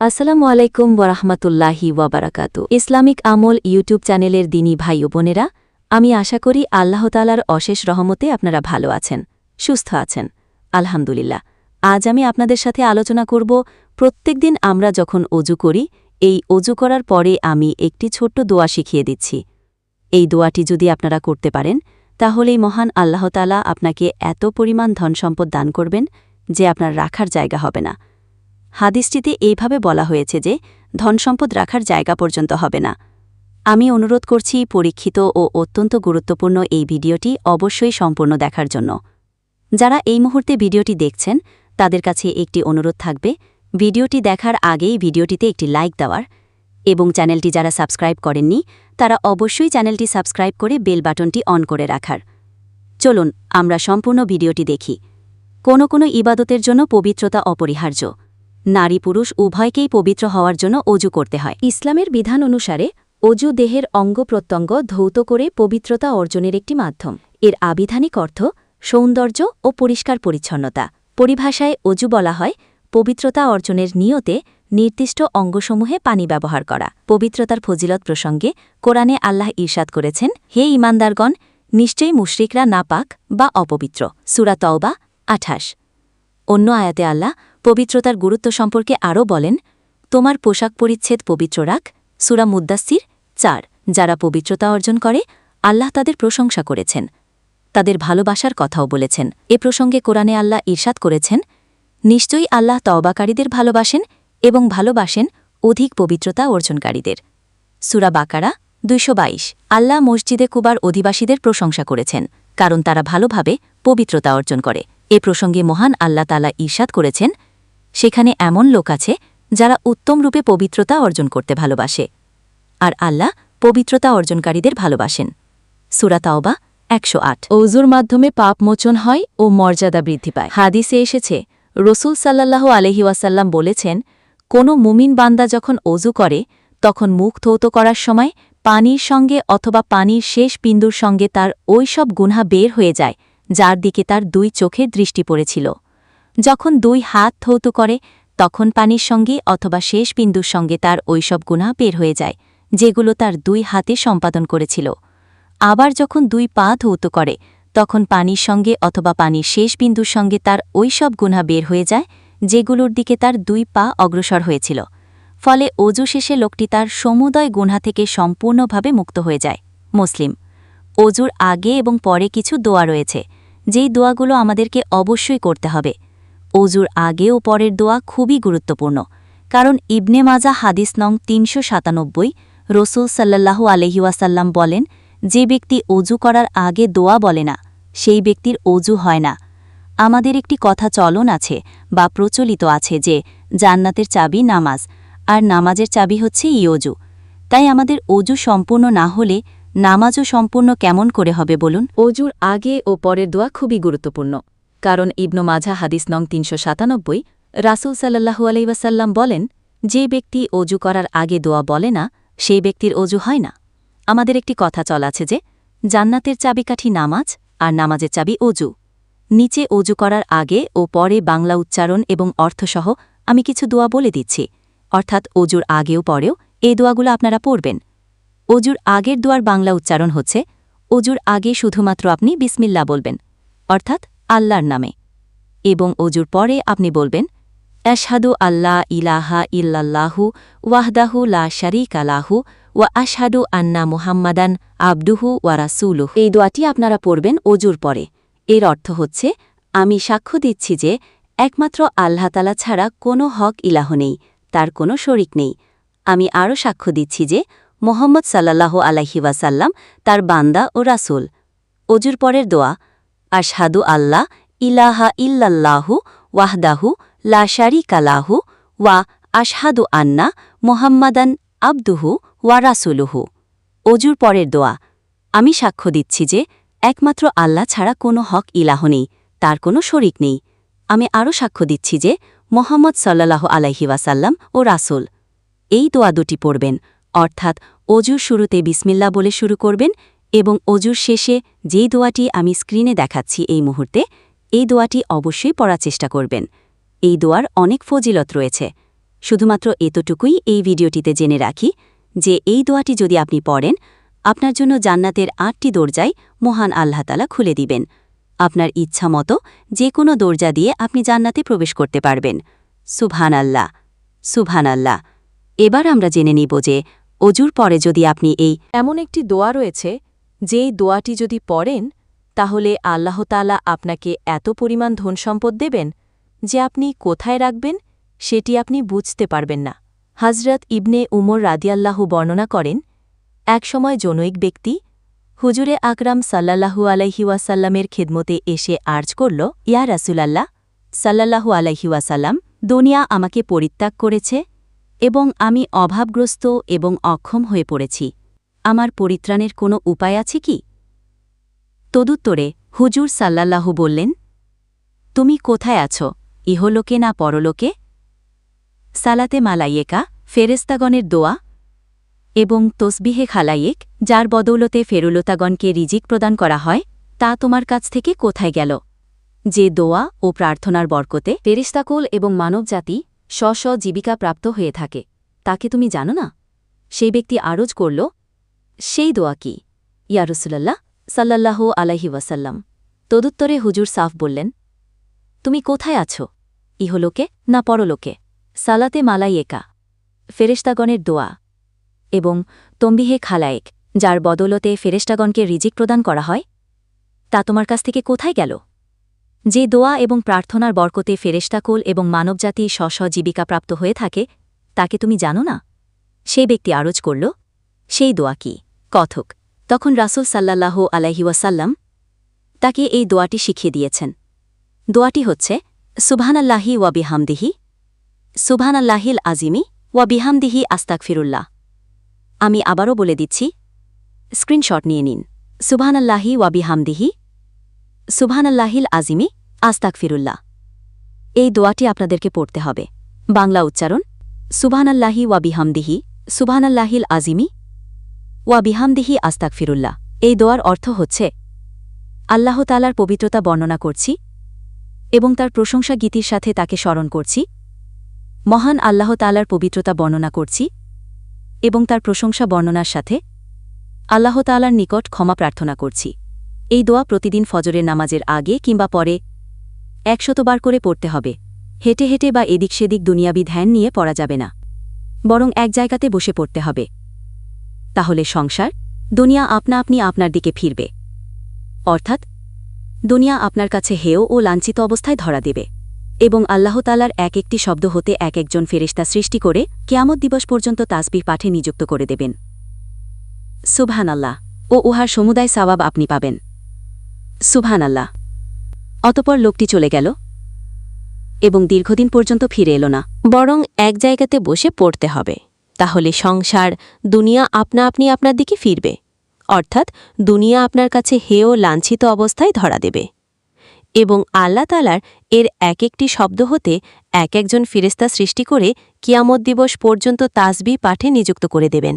আসসালামু আলাইকুম ওরহমতুল্লাহি ওয়াবারাকাতু। ইসলামিক আমল ইউটিউব চ্যানেলের দিনী ভাই ও বোনেরা, আমি আশা করি আল্লাহতালার অশেষ রহমতে আপনারা ভালো আছেন, সুস্থ আছেন। আলহামদুলিল্লাহ। আজ আমি আপনাদের সাথে আলোচনা করব, প্রত্যেক দিন আমরা যখন অজু করি, এই অজু করার পরে আমি একটি ছোট্ট দোয়া শিখিয়ে দিচ্ছি। এই দোয়াটি যদি আপনারা করতে পারেন, তাহলেই মহান আল্লাহতালা আপনাকে এত পরিমাণ ধনসম্পদ দান করবেন যে আপনার রাখার জায়গা হবে না। হাদিসটিতে এইভাবে বলা হয়েছে যে, ধনসম্পদ রাখার জায়গা পর্যন্ত হবে না। আমি অনুরোধ করছি, পরীক্ষিত ও অত্যন্ত গুরুত্বপূর্ণ এই ভিডিওটি অবশ্যই সম্পূর্ণ দেখার জন্য। যারা এই মুহূর্তে ভিডিওটি দেখছেন, তাদের কাছে একটি অনুরোধ থাকবে, ভিডিওটি দেখার আগেই ভিডিওটিতে একটি লাইক দেওয়ার। এবং চ্যানেলটি যারা সাবস্ক্রাইব করেননি, তারা অবশ্যই চ্যানেলটি সাবস্ক্রাইব করে বেল বাটনটি অন করে রাখার। চলুন, আমরা সম্পূর্ণ ভিডিওটি দেখি। কোনো কোনো ইবাদতের জন্য পবিত্রতা অপরিহার্য। নারী পুরুষ উভয়কেই পবিত্র হওয়ার জন্য অজু করতে হয়। ইসলামের বিধান অনুসারে, অজু দেহের অঙ্গ প্রত্যঙ্গ ধৌত করে পবিত্রতা অর্জনের একটি মাধ্যম। এর আবিধানিক অর্থ সৌন্দর্য ও পরিষ্কার পরিচ্ছন্নতা। পরিভাষায় অজু বলা হয় পবিত্রতা অর্জনের নিয়তে নির্দিষ্ট অঙ্গসমূহে পানি ব্যবহার করা। পবিত্রতার ফজিলত প্রসঙ্গে কোরআনে আল্লাহ ঈর্ষাদ করেছেন, হে ইমানদারগণ নিশ্চয়ই মুশরিকরা নাপাক বা অপবিত্র। সুরা তওবা আঠাশ। অন্য আয়াতে আল্লাহ পবিত্রতার গুরুত্ব সম্পর্কে আরও বলেন, তোমার পোশাক পরিচ্ছেদ পবিত্র রাখ, সুরা মুদ্দাস্সির চার, যারা পবিত্রতা অর্জন করে, আল্লাহ তাদের প্রশংসা করেছেন। তাদের ভালোবাসার কথাও বলেছেন। এ প্রসঙ্গে কোরআনে আল্লাহ ঈর্ষাদ করেছেন, নিশ্চয়ই আল্লাহ তওবাকারীদের ভালোবাসেন এবং ভালোবাসেন অধিক পবিত্রতা অর্জনকারীদের। সুরা বাকারা দুইশ বাইশ, আল্লাহ মসজিদে কুবার অধিবাসীদের প্রশংসা করেছেন, কারণ তারা ভালোভাবে পবিত্রতা অর্জন করে। এ প্রসঙ্গে মহান আল্লাহ তালা ঈর্ষাদ করেছেন সেখানে এমন লোক আছে যারা উত্তম রূপে পবিত্রতা অর্জন করতে ভালোবাসে। আর আল্লাহ পবিত্রতা অর্জনকারীদের ভালোবাসেন। সুরাতাওবা একশো আট। অজুর মাধ্যমে পাপ মোচন হয় ও মর্যাদা বৃদ্ধি পায়। হাদিসে এসেছে রসুল সাল্লাহ আলহি ওয়াসাল্লাম বলেছেন কোনো মুমিন বান্দা যখন অজু করে তখন মুখ থৌত করার সময় পানির সঙ্গে অথবা পানির শেষ বিন্দুর সঙ্গে তার ওই সব গুনহা বের হয়ে যায় যার দিকে তার দুই চোখের দৃষ্টি পড়েছিল। যখন দুই হাত থৌত করে, তখন পানির সঙ্গে অথবা শেষ বিন্দুর সঙ্গে তার ওইসব গুণা বের হয়ে যায়, যেগুলো তার দুই হাতে সম্পাদন করেছিল। আবার যখন দুই পা ধৌত করে, তখন পানির সঙ্গে অথবা পানির শেষ বিন্দুর সঙ্গে তার ওইসব গুণা বের হয়ে যায়, যেগুলোর দিকে তার দুই পা অগ্রসর হয়েছিল। ফলে অজু শেষে লোকটি তার সমুদয় গুণা থেকে সম্পূর্ণভাবে মুক্ত হয়ে যায়। মুসলিম, অজুর আগে এবং পরে কিছু দোয়া রয়েছে, যেই দোয়াগুলো আমাদেরকে অবশ্যই করতে হবে। অজুর আগে ও পরের দোয়া খুবই গুরুত্বপূর্ণ, কারণ ইবনে মাজা হাদিস নং তিনশো সাতানব্বই রসুল সাল্লাল্লাহু আলহিউসাল্লাম বলেন, যে ব্যক্তি অজু করার আগে দোয়া বলে না, সেই ব্যক্তির অজু হয় না। আমাদের একটি কথা চলন আছে বা প্রচলিত আছে যে জান্নাতের চাবি নামাজ, আর নামাজের চাবি হচ্ছে ইয়জু তাই আমাদের অজু সম্পূর্ণ না হলে নামাজও সম্পূর্ণ কেমন করে হবে বলুন? অজুর আগে ও পরের দোয়া খুবই গুরুত্বপূর্ণ। কারণ ইবনু মাঝা হাদিস নং তিনশো সাতানব্বই, রাসুল সাল্লাহু আলাইসাল্লাম বলেন, যে ব্যক্তি অজু করার আগে দোয়া বলে না, সেই ব্যক্তির অজু হয় না। আমাদের একটি কথা চল আছে যে, জান্নাতের চাবিকাঠি নামাজ আর নামাজের চাবি অজু। নিচে অজু করার আগে ও পরে বাংলা উচ্চারণ এবং অর্থসহ আমি কিছু দোয়া বলে দিচ্ছি। অর্থাৎ অজুর আগেও পরেও এই দোয়াগুলো আপনারা পড়বেন। অজুর আগের দোয়ার বাংলা উচ্চারণ হচ্ছে, অজুর আগে শুধুমাত্র আপনি বিসমিল্লা বলবেন। অর্থাৎ আল্লাহর নামে। এবং অজুর পরে আপনি বলবেন অ্যাশহাদু আল্লাহ ইলাহা ইল্লাল্লাহু ওয়াহদাহু লা শারিক আলাহু ওয়া আশহাদু আন্না মুহাম্মাদান আবদুহু ওয়া রাসূলুহু। এই দোয়াটি আপনারা পড়বেন অজুর পরে। এর অর্থ হচ্ছে, আমি সাক্ষ্য দিচ্ছি যে একমাত্র আল্লাহ তালা ছাড়া কোনো হক ইলাহ নেই, তার কোনো শরিক নেই। আমি আরও সাক্ষ্য দিচ্ছি যে মোহাম্মদ সাল্লাহ আলাহি ওয়াসাল্লাম তার বান্দা ও রাসুল। অজুর পরের দোয়া আশহাদু আল্লাহ ইলাহা ইল্লাল্লাহু ওয়াহদাহু লা শারিকালাহু ওয়া আশহাদু আন্না মোহাম্মাদান আবদুহু ওয়া রাসুলুহু। অজুর পরের দোয়া। আমি সাক্ষ্য দিচ্ছি যে একমাত্র আল্লাহ ছাড়া কোনো হক ইলাহ নেই, তার কোনো শরিক নেই। আমি আরও সাক্ষ্য দিচ্ছি যে মোহাম্মদ সাল্লাহ আলাইহি ওয়াসাল্লাম ও রাসুল, এই দোয়া দুটি পড়বেন, অর্থাৎ অজুর শুরুতে বিসমিল্লা বলে শুরু করবেন এবং অজুর শেষে যেই দোয়াটি আমি স্ক্রিনে দেখাচ্ছি এই মুহূর্তে, এই দোয়াটি অবশ্যই পড়ার চেষ্টা করবেন। এই দোয়ার অনেক ফজিলত রয়েছে। শুধুমাত্র এতটুকুই এই ভিডিওটিতে জেনে রাখি যে এই দোয়াটি যদি আপনি পড়েন, আপনার জন্য জান্নাতের আটটি দরজায় মহান আল্লাহতালা খুলে দিবেন। আপনার ইচ্ছা মতো যে কোনো দরজা দিয়ে আপনি জান্নাতে প্রবেশ করতে পারবেন। সুভান আল্লাহ সুভান আল্লাহ এবার আমরা জেনে নিব যে অজুর পরে যদি আপনি এই এমন একটি দোয়া রয়েছে যেই দোয়াটি যদি পড়েন, তাহলে আল্লাহতালা আপনাকে এত পরিমাণ ধনসম্পদ দেবেন যে আপনি কোথায় রাখবেন সেটি আপনি বুঝতে পারবেন না। হজরত ইবনে উমর রাদিয়াল্লাহু বর্ণনা করেন একসময় জনৈক ব্যক্তি হুজুরে আকরাম সাল্লাল্লাহু আলাইহি ওয়াসাল্লামের খেদমতে এসে আর্জ করল, ইয়া রাসুলাল্লাহ, সাল্লাল্লাহু আলাইহি ওয়াসাল্লাম, দুনিয়া আমাকে পরিত্যাগ করেছে এবং আমি অভাবগ্রস্ত এবং অক্ষম হয়ে পড়েছি। আমার পরিত্রাণের কোনো উপায় আছে কি? তদুত্তরে হুজুর সাল্লাল্লাহু বললেন, তুমি কোথায় আছো? ইহলোকে না পরলোকে? সালাতে মালাইয়েকা ফেরেস্তাগণের দোয়া এবং তসবিহে খালাইয়েক, যার বদৌলতে ফেরুলতাগণকে রিজিক প্রদান করা হয়, তা তোমার কাছ থেকে কোথায় গেল? যে দোয়া ও প্রার্থনার বরকতে ফেরিস্তাকুল এবং মানবজাতি স্ব স্ব জীবিকা প্রাপ্ত হয়ে থাকে, তাকে তুমি জানো না? সেই ব্যক্তি আরজ করল সেই দোয়া কি? ইয়া রসুলাল্লাহ সাল্লাল্লাহু আলাইহি ওয়াসাল্লাম। তদুত্তরে হুজুর সাফ বললেন, তুমি কোথায় আছো? ইহলোকে না পরলোকে? সালাতে মালাইয়েকা? ফেরেশতাগণের দোয়া এবং তম্বিহে খালায়েক, যার বদলতে ফেরেশতাগণকে রিজিক প্রদান করা হয়? তা তোমার কাছ থেকে কোথায় গেল? যে দোয়া এবং প্রার্থনার বরকতে ফেরেশতাকুল এবং মানবজাতি স্ব স্ব জীবিকা প্রাপ্ত হয়ে থাকে, তাকে তুমি জানো না? সেই ব্যক্তি আরজ করল, সেই দোয়া কি? কথক, তখন রাসুল সাল্লাল্লাহু আলাইহি ওয়াসাল্লাম তাকে এই দোয়াটি শিখিয়ে দিয়েছেন। দোয়াটি হচ্ছে, সুবহানাল্লাহি ওয়া বিহামদিহি, সুবহানাল্লাহিল আজিমি ওয়া বিহামদিহি আস্তাক ফিরুল্লাহ আমি আবারও বলে দিচ্ছি, স্ক্রিনশট নিয়ে নিন। সুবহানাল্লাহি ওয়া বিহামদিহি, সুবহানাল্লাহিল আজিমি আস্তাক ফিরুল্লাহ এই দোয়াটি আপনাদেরকে পড়তে হবে। বাংলা উচ্চারণ, সুবহানাল্লাহি ওয়া বিহামদিহি, সুবহানাল্লাহিল আজিমি ওয়া বিহামদিহি আস্তাক ফিরুল্লাহ এই দোয়ার অর্থ হচ্ছে, আল্লাহ তালার পবিত্রতা বর্ণনা করছি এবং তার প্রশংসা গীতির সাথে তাকে স্মরণ করছি। মহান আল্লাহ তালার পবিত্রতা বর্ণনা করছি এবং তার প্রশংসা বর্ণনার সাথে আল্লাহ তালার নিকট ক্ষমা প্রার্থনা করছি। এই দোয়া প্রতিদিন ফজরের নামাজের আগে কিংবা পরে একশতবার করে পড়তে হবে। হেঁটে হেঁটে বা এদিক সেদিক দুনিয়াবি ধ্যান নিয়ে পড়া যাবে না। বরং এক জায়গাতে বসে পড়তে হবে। তাহলে সংসার, দুনিয়া আপনা আপনি আপনার দিকে ফিরবে। অর্থাৎ, দুনিয়া আপনার কাছে হেয় ও লাঞ্ছিত অবস্থায় ধরা দেবে এবং আল্লাহতালার এক একটি শব্দ হতে এক একজন ফেরেস্তা সৃষ্টি করে কেয়ামত দিবস পর্যন্ত তাসবির পাঠে নিযুক্ত করে দেবেন। সুবহান আল্লাহ ও উহার সমুদায় সাওয়াব আপনি পাবেন। সুবহান আল্লাহ অতপর লোকটি চলে গেল এবং দীর্ঘদিন পর্যন্ত ফিরে এলো না। বরং এক জায়গাতে বসে পড়তে হবে। তাহলে সংসার দুনিয়া আপনা আপনি আপনার দিকে ফিরবে। অর্থাৎ দুনিয়া আপনার কাছে হেয় লাঞ্ছিত অবস্থায় ধরা দেবে। এবং আল্লাহ তালার এর এক একটি শব্দ হতে এক একজন ফিরেস্তা সৃষ্টি করে কিয়ামত দিবস পর্যন্ত তাসবি পাঠে নিযুক্ত করে দেবেন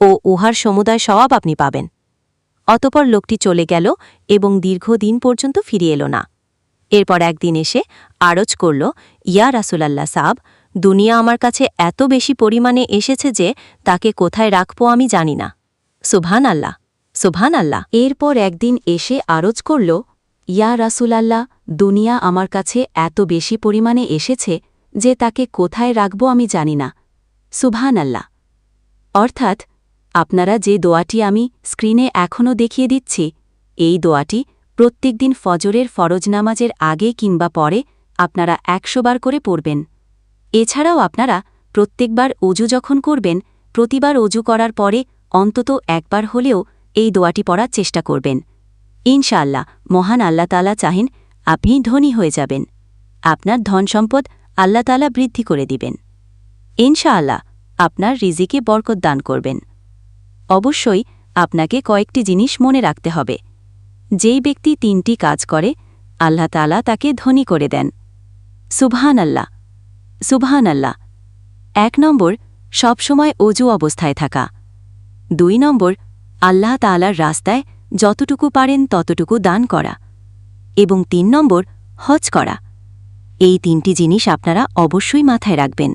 ও উহার সমুদায় স্বভাব আপনি পাবেন। অতপর লোকটি চলে গেল এবং দীর্ঘদিন পর্যন্ত ফিরিয়ে এলো না। এরপর একদিন এসে আরজ করল, ইয়া রাসুলাল্লাহ সাব দুনিয়া আমার কাছে এত বেশি পরিমাণে এসেছে যে তাকে কোথায় রাখব আমি জানি না। সুভান আল্লাহ সুভান আল্লাহ এরপর একদিন এসে আরজ করল, ইয়া রাসুলাল্লাহ, দুনিয়া আমার কাছে এত বেশি পরিমাণে এসেছে যে তাকে কোথায় রাখব আমি জানি না। সুভান আল্লাহ অর্থাৎ, আপনারা যে দোয়াটি আমি স্ক্রিনে এখনও দেখিয়ে দিচ্ছি, এই দোয়াটি প্রত্যেকদিন ফজরের ফরজ নামাজের আগে কিংবা পরে আপনারা একশোবার করে পড়বেন। এছাড়াও আপনারা প্রত্যেকবার অজু যখন করবেন, প্রতিবার অজু করার পরে অন্তত একবার হলেও এই দোয়াটি পড়ার চেষ্টা করবেন। ইনশাআল্লাহ, মহান আল্লাহ তালা চাহেন আপনি ধনী হয়ে যাবেন। আপনার ধন সম্পদ আল্লাহ তালা বৃদ্ধি করে দিবেন। ইনশাআল্লাহ, আপনার রিজিকে বরকত দান করবেন। অবশ্যই আপনাকে কয়েকটি জিনিস মনে রাখতে হবে। যেই ব্যক্তি তিনটি কাজ করে, আল্লাহ তালা তাকে ধনী করে দেন। সুবহান আল্লাহ সুবহান আল্লাহ এক নম্বর, সবসময় অজু অবস্থায় থাকা। দুই নম্বর, আল্লাহ তালার রাস্তায় যতটুকু পারেন ততটুকু দান করা। এবং তিন নম্বর, হজ করা। এই তিনটি জিনিস আপনারা অবশ্যই মাথায় রাখবেন।